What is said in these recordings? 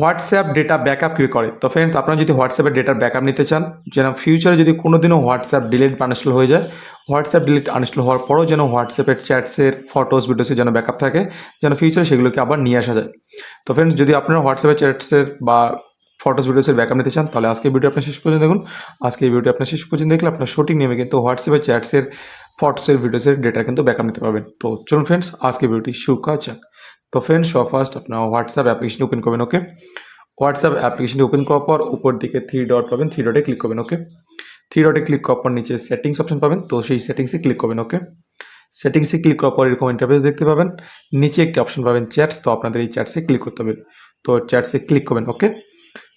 WhatsApp data backup কী করে? তো friends আপনারা যদি হোয়াটসঅ্যাপের ডেটার ব্যাকআপ নিতে চান, যেন ফিউচারে যদি কোনো দিনও হোয়াটসঅ্যাপ ডিলিট আনইনস্টল হয়ে যায়, হোয়াটসঅ্যাপ ডিলিট আনইনস্টল হওয়ার পরও যেন হোয়াটসঅ্যাপের চ্যাটসের ফটোস ভিডিওসের যেন ব্যাকআপ থাকে, যেন ফিউচারে সেগুলোকে আবার নিয়ে আসা যায়। তো ফ্রেন্ডস যদি আপনারা হোয়াটসঅ্যাপের চ্যাটসের বা ফটোস ভিডিওসের ব্যাকআপ নিতে চান, তাহলে আজকে ভিডিও আপনার শেষ পর্যন্ত দেখুন। আজকে এই ভিডিও আপনার শেষ পর্যন্ত দেখলে আপনার সঠিক নিয়মে কিন্তু হোয়াটসঅ্যাপের চ্যাটসের ফটোসের ভিডিওসের ডেটা কিন্তু ব্যাকআপ নিতে পারবেন। তো চলুন ফ্রেন্ডস আজকে ভিডিওটি শুরু করা তো ফ্রেন্ড সব ফার্স্ট আপনার হোয়াটসঅ্যাপ অ্যাপ্লিকেশন ওপেন করবেন ওকে হোয়াটসঅ্যাপ অ্যাপ্লিকেশনটি ওপেন করার পর উপর দিকে থ্রি ডট পাবেন থ্রি ডটে ক্লিক করবেন ওকে থ্রি ডটে ক্লিক করার পর নিচে সেটিংস অপশন পাবেন, তো সেই সেটিংসে ক্লিক করবেন ওকে সেটিংসে ক্লিক করার পর এরকম ইন্টারফেস দেখতে পাবেন। নিচে একটি অপশন পাবেন চ্যাটস তো আপনাদের এই চ্যাটসে ক্লিক করতে হবে। তো চ্যাটসে ক্লিক করবেন ওকে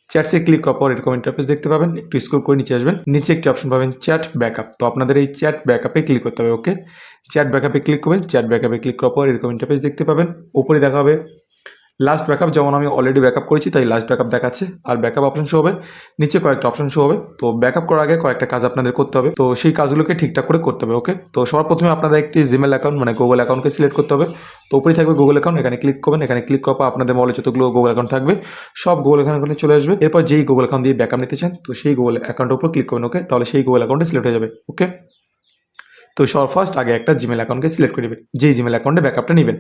চ্যাটসে ক্লিক করার পর এরকম ইন্টারফেস দেখতে পাবেন। একটু স্ক্রল করে নিচে আসবেন। নিচে একটি অপশন পাবেন চ্যাট ব্যাকআপ তো আপনাদের এই চ্যাট ব্যাকআপে ক্লিক করতে হবে ওকে চ্যাট ব্যাকআপে ক্লিক করবেন। চ্যাট ব্যাকআপে ক্লিক করার পর এরকম ইন্টারফেস দেখতে পাবেন। উপরে দেখা হবে লাস্ট ব্যাকআপ যেমন আমি অলরেডি ব্যাকআপ করেছি, তাই লাস্ট ব্যাকআপ দেখাচ্ছে। আর ব্যাকআপ অপশন শো হবে, নিচে কয়েকটা অপশন শো হবে। তো ব্যাকআপ করার আগে কয়েকটা কাজ আপনাদের করতে হবে। তো সেই কাজগুলোকে ঠিকঠাক করে করতে হবে ওকে তো সবার প্রথমে আপনাদের একটি জিমেল অ্যাকাউন্ট মানে গুগল অ্যাকাউন্টকে সিলেক্ট করতে হবে। তো উপরে থাকবে গুগল অ্যাকাউন্ট এখানে ক্লিক করবেন। এখানে ক্লিক করার পর আপনাদের মোবাইলে যতগুলো গুগল অ্যাকাউন্ট থাকবে, সব গুগল অ্যাকাউন্টে চলে আসবে। এরপর যেই গুগল অ্যাকাউন্ট দিয়ে ব্যাকআপ নিতে চান, তো সেই গুগল অ্যাকাউন্টের উপর ক্লিক করবেন ওকে তাহলে সেই গুগল অ্যাকাউন্টে সিলেক্ট হয়ে যাবে ওকে তো সবার ফার্স্ট আগে একটা জিমেল অ্যাকাউন্টকে সিলেক্ট করে নেবেন। যেই জিমেল অ্যাকাউন্টে ব্যাকআপটা নেবেন।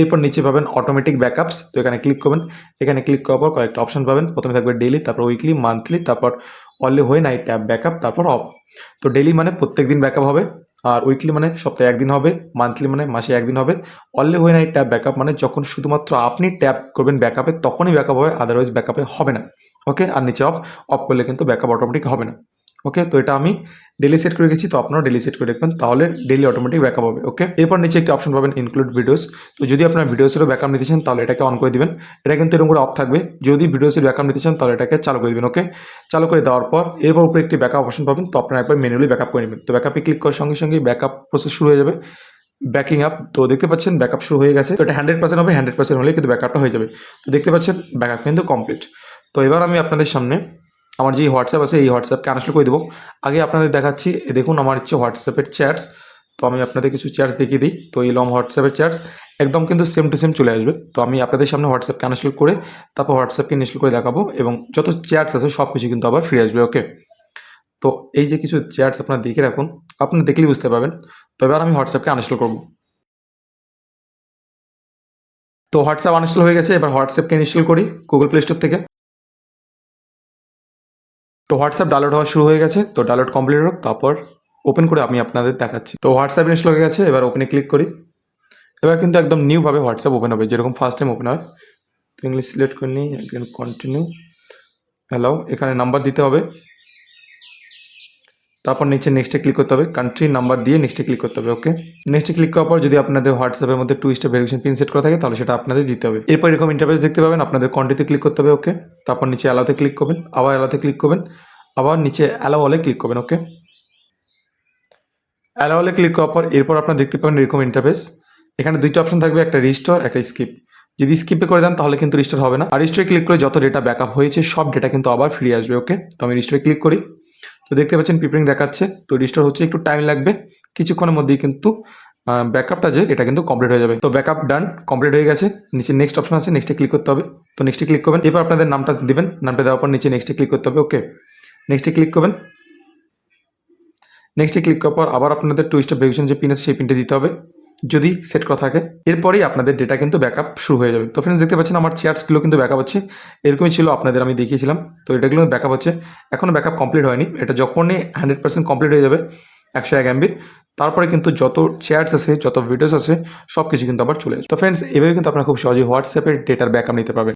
এরপর নিচে পাবেন অটোমেটিক ব্যাকআপস তো এখানে ক্লিক করবেন। এখানে ক্লিক করার পর কয়েকটা অপশন পাবেন। প্রথমে থাকবে ডেলি তারপর উইকলি মান্থলি তারপর অনলি হয়ে নাইট ট্যাব ব্যাকআপ তারপর অফ তো ডেলি মানে প্রত্যেক দিন ব্যাকআপ হবে। আর উইকলি মানে সপ্তাহে একদিন হবে। মান্থলি মানে মাসে একদিন হবে। অনলি হয়ে নাইট ট্যাব ব্যাকআপ মানে যখন শুধুমাত্র আপনি ট্যাপ করবেন ব্যাকআপে তখনই ব্যাকআপ হবে। আদারওয়াইজ ব্যাকআপে হবে না। ওকে আর নিচে অফ অফ করলে কিন্তু ব্যাকআপ অটোমেটিক হবে না। ওকে তো এটা আমি ডেলি সেট করে গেছি তো আপনারা ডেলি সেট করে রাখবেন তাহলে ডেলি অটোমেটিক ব্যাকআপ হবে ওকে এরপর নিচে একটি অপশন পাবেন ইনক্লুড ভিডিওস তো যদি আপনার ভিডিওসেরও ব্যাকআপ নিতে চান, তাহলে এটাকে অন করে দিবেন, এটা কিন্তু এরকম করে অফ থাকবে, যদি ভিডিওসের ব্যাকআপ নিতে চান, তাহলে এটাকে চালু করে দিবেন ওকে চালু করে দেওয়ার পর, এরপর উপরে একটি ব্যাকআপ অপশন পাবেন, তো আপনারা একবার ম্যানুয়ালি ব্যাকআপ করে নেবেন, তো ব্যাকআপে ক্লিক করার সঙ্গে সঙ্গে ব্যাকআপ প্রসেস শুরু হয়ে যাবে ব্যাকিং আপ তো দেখতে পাচ্ছেন ব্যাকআপ শুরু হয়ে গেছে, তো এটা হান্ড্রেড পার্সেন্ট হবে হান্ড্রেড পার্সেন্ট হলে কিন্তু ব্যাকআপটা হয়ে যাবে, তো দেখতে পাচ্ছেন ব্যাকআপ কিন্তু কমপ্লিট তো এবার আমি আপনাদের সামনে আমার যে হোয়াটসঅ্যাপ আছে, এই হোয়াটসঅ্যাপকে আনস্টল করে দেবো। আগে আপনাদের দেখাচ্ছি দেখুন আমার হচ্ছে হোয়াটসঅ্যাপের চ্যাটস তো আমি আপনাদের কিছু চ্যাটস দেখিয়ে দিই। তো এই লম হোয়াটসঅ্যাপের চ্যাটস একদম কিন্তু সেম টু সেম চলে আসবে। তো আমি আপনাদের সামনে হোয়াটসঅ্যাপকে আনস্টল করে, তারপর হোয়াটসঅ্যাপকে ইনস্টল করে দেখাবো এবং যত চ্যাটস আছে সব কিছু কিন্তু আবার ফিরে আসবে ওকে তো এই যে কিছু চ্যাটস আপনারা দেখে রাখুন আপনারা দেখলেই বুঝতে পারবেন। তো এবার আমি হোয়াটসঅ্যাপকে আনস্টল করব। তো হোয়াটসঅ্যাপ আনস্টল হয়ে গেছে, এবার হোয়াটসঅ্যাপকে ইনস্টল করি গুগল প্লে স্টোর থেকে। তো হোয়াটসঅ্যাপ ডাউনলোড হওয়া শুরু হয়ে গেছে, তো ডাউনলোড কমপ্লিট হোক, তারপর ওপেন করে আমি আপনাদের দেখাচ্ছি। তো হোয়াটসঅ্যাপ ইনস্টল হয়ে গেছে, এবার ওপেনে ক্লিক করি। এবার কিন্তু একদম নিউভাবে হোয়াটসঅ্যাপ ওপেন হবে, যেরকম ফার্স্ট টাইম ওপেন হয়। তো ইংলিশ সিলেক্ট করে নিই কন্টিনিউ হ্যালো এখানে নাম্বার দিতে হবে। তারপর নিচে নেক্সটে ক্লিক করতে হবে কান্ট্রি নাম্বার দিয়ে নেক্সটে ক্লিক করতে হবে ওকে নেক্সটে ক্লিক করার পর যদি আপনাদের হোয়াটসঅ্যাপের মধ্যে two step verification pin set করা থাকে, তাহলে সেটা আপনাদের দিতে হবে। এরপর এরকম ইন্টারফেস দেখতে পাবেন, আপনাদের কন্ট্রিতে ক্লিক করতে হবে ওকে তারপর নিচে অ্যালাতে ক্লিক করবেন, আবার অ্যালাতে ক্লিক করবেন, আবার নিচে অ্যালাউ অলে ক্লিক করবেন ওকে অ্যালাউ অলে ক্লিক করার পর এরপর আপনারা দেখতে পাবেন এরকম ইন্টারফেস এখানে দুইটা অপশন থাকবে, একটা রিস্টোর একটা স্কিপ যদি স্কিপে করে দেন, তাহলে কিন্তু রিস্টোর হবে না। আর রিস্টোরে ক্লিক করে যত ডেটা ব্যাকআপ হয়েছে, সব ডেটা কিন্তু আবার ফিরে আসবে ওকে তো আমি রিস্টোরে ক্লিক করি। তো দেখতে পাচ্ছেন পিপরিং দেখাচ্ছে। তো রিস্টোর হচ্ছে, একটু টাইম লাগবে। কিছুক্ষণের মধ্যেই কিন্তু ব্যাকআপটা যে, এটা কিন্তু কমপ্লিট হয়ে যাবে। তো ব্যাকআপ ডান কমপ্লিট হয়ে গেছে। নিচে নেক্সট অপশন আছে নেক্সটে ক্লিক করতে হবে। তো নেক্সটে ক্লিক করবেন। এরপর আপনাদের নামটা দেবেন। নামটা দেওয়ার পর নিচে নেক্সটে ক্লিক করতে হবে ওকে নেক্সটে ক্লিক করবেন। নেক্সটে ক্লিক করার পর আবার আপনাদের টু স্টেপ ভেরিফিকেশন যে পিন আছে, সেই পিনটা দিতে হবে। যদি সেট করা থাকে, এরপরেই আপনাদের ডেটা কিন্তু ব্যাকআপ শুরু হয়ে যাবে। তো ফ্রেন্ডস দেখতে পাচ্ছেন আমার চেয়ারসগুলো কিন্তু ব্যাকআপ হচ্ছে। এরকমই ছিল আপনাদের আমি দেখিয়েছিলাম। তো এটাগুলো ব্যাকআপ হচ্ছে। এখনও ব্যাকআপ কমপ্লিট হয়নি। এটা যখনই হান্ড্রেড পার্সেন্ট কমপ্লিট হয়ে যাবে, একশো এক এমবির তারপরে কিন্তু যত চেয়ারস আছে, যত ভিডিওস আছে সব কিছু কিন্তু আবার চলে যায় তো ফ্রেন্ডস এভাবে কিন্তু আপনারা খুব সহজেই হোয়াটসঅ্যাপের ডেটার ব্যাকআপ নিতে পারবেন।